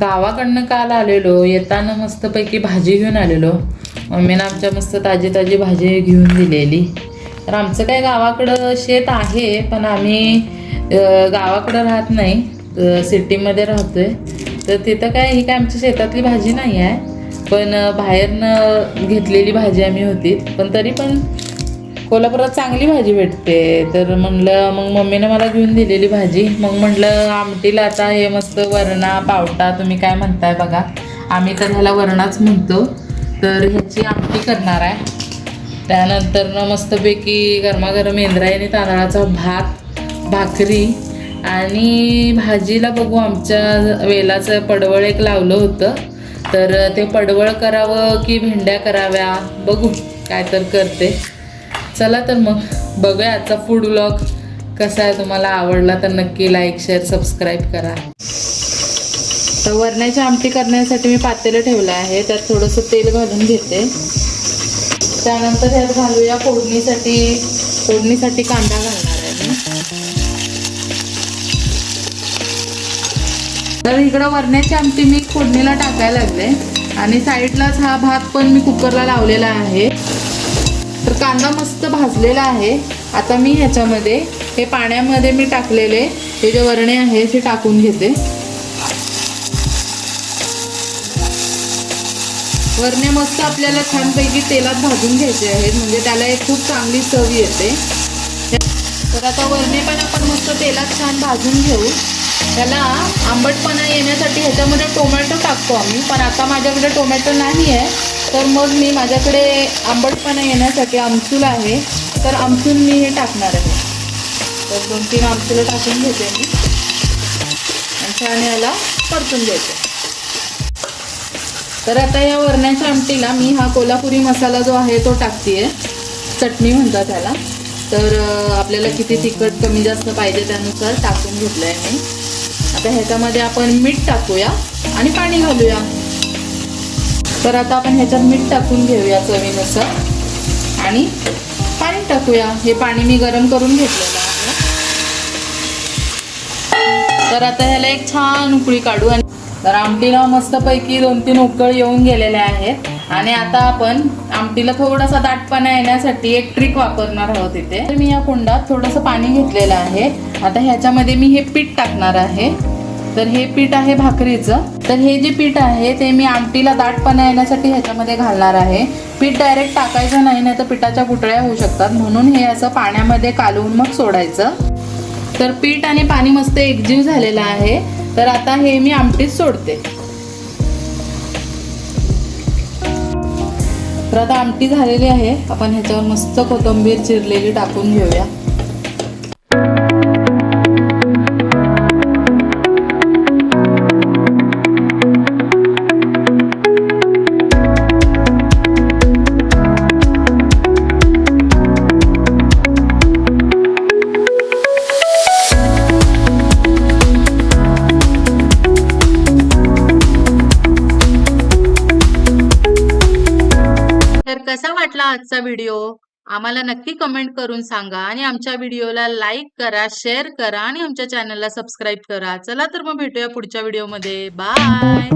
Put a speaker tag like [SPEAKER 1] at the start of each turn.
[SPEAKER 1] गावाकडनं काल आलेलो येताना मस्तपैकी भाजी घेऊन आलेलो. मम्मीनं आमच्या मस्त ताजी ताजी भाजी घेऊन दिलेली. तर आमचं काय गावाकडं शेत आहे पण आम्ही गावाकडं राहत नाही. सिटीमध्ये राहतोय. तर तिथं काय ही काय आमच्या शेतातली भाजी नाही आहे पण बाहेरनं घेतलेली भाजी आम्ही होती. पण तरी पण कोल्हापुरात चांगली भाजी भेटते. तर म्हणलं मग मम्मीनं मला घेऊन दिलेली भाजी. मग म्हटलं आमटीला आता हे मस्त वरणा पावटा तुम्ही काय म्हणताय बघा. आम्ही तर ह्याला वरणाच म्हणतो. तर ह्याची आमटी करणार आहे. त्यानंतर मस्तपैकी गरमागरम इंद्रायणी तांदळाचा भात भाकरी आणि भाजीला बघू आमच्या वेलाचं पडवळ एक लावलं होतं. तर ते पडवळ करावं की भेंड्या कराव्या? बघू. काय तर करते. चला तर मग बघूया आजचा फूड ब्लॉग कसा आहे तुम्हाला आवडला तर नक्की लाईक शेअर सबस्क्राईब करा. तर वरण्याची आमटी करण्यासाठी मी पातेलं ठेवलं आहे त्यात थोडंसं तेल घालून घेते. त्यानंतर ह्यात घालूया फोडणीसाठी फोडणीसाठी कांदा घालणार आहे मी. तर इकडं वरण्याची आमटी मी फोडणीला टाकायला लागले. आणि साईडलाच हा भात पण मी कुकरला लावलेला आहे. तर कांदा मस्त भाजलेला आहे. आता मी ह्याच्यामध्ये हे पाण्यामध्ये मी टाकलेले हे जे वरणे आहे ते टाकून घेते. वरणे मस्त आपल्याला छानपैकी तेलात भाजून घ्यायचे आहेत म्हणजे त्याला एक खूप चांगली चव येते. तर आता वरणे पण आपण मस्त तेलात छान भाजून घेऊ. त्याला आंबटपणा येण्यासाठी ह्याच्यामध्ये टोमॅटो टाकतो आम्ही. पण आता माझ्याकडे टोमॅटो नाही आहे तर मग मी माझ्याकडे आंबटपणा येण्यासाठी आमचूल आहे. तर आमचूल मी हे टाकणार आहे. तर दोन तीन आमचुलं टाकून घेते मी. आणि छान याला परतून देते तर आता या वरण्याच्या आमटीला मी हा कोल्हापुरी मसाला जो आहे तो टाकते चटणी म्हणतात त्याला. तर आपल्याला किती तिखट कमी जास्त पाहिजे त्यानुसार टाकून घेतलं आहे मी. आता ह्याच्यामध्ये आपण मीठ टाकूया आणि पाणी घालूया. तर आता आपण ह्याच्यात मीठ टाकून घेऊया चवीनुसार. आणि पाणी टाकूया. हे पाणी मी गरम करून घेतलेलं आहे. तर आता ह्याला एक छान उकळी काढू आणि तर आमटीला मस्तपैकी दोन तीन उकळ येऊन गेलेले आहेत. आणि आता आपण आमटीला थोडासा दाटपणा येण्यासाठी एक ट्रिक वापरणार आहोत इथे. तर मी या कुंडात थोडंसं पाणी घेतलेलं आहे. आता ह्याच्यामध्ये मी हे पीठ टाकणार आहे. तर हे पीठ आहे भाकरीचं. तर हे जे पीठ आहे ते मी आमटीला दाटपणा येण्यासाठी ह्याच्यामध्ये घालणार आहे. पीठ डायरेक्ट टाकायचं नाही नाही तर पिठाच्या गुटळ्या होऊ शकतात. म्हणून हे असं पाण्यामध्ये कालवून मग सोडायचं. तर पीठ आणि पाणी मस्त एकजीव झालेलं आहे. तर आता हे मी आमटीत सोडते. तर आता आमटी झालेली आहे. आपण ह्याच्यावर मस्त कोथिंबीर चिरलेली टाकून घेऊया.
[SPEAKER 2] कसा वाटला आजचा व्हिडिओ आम्हाला नक्की कमेंट करून सांगा आणि आमच्या व्हिडिओला लाईक करा शेअर करा आणि आमच्या चॅनलला सबस्क्राईब करा. चला तर मग भेटूया पुढच्या व्हिडिओमध्ये बाय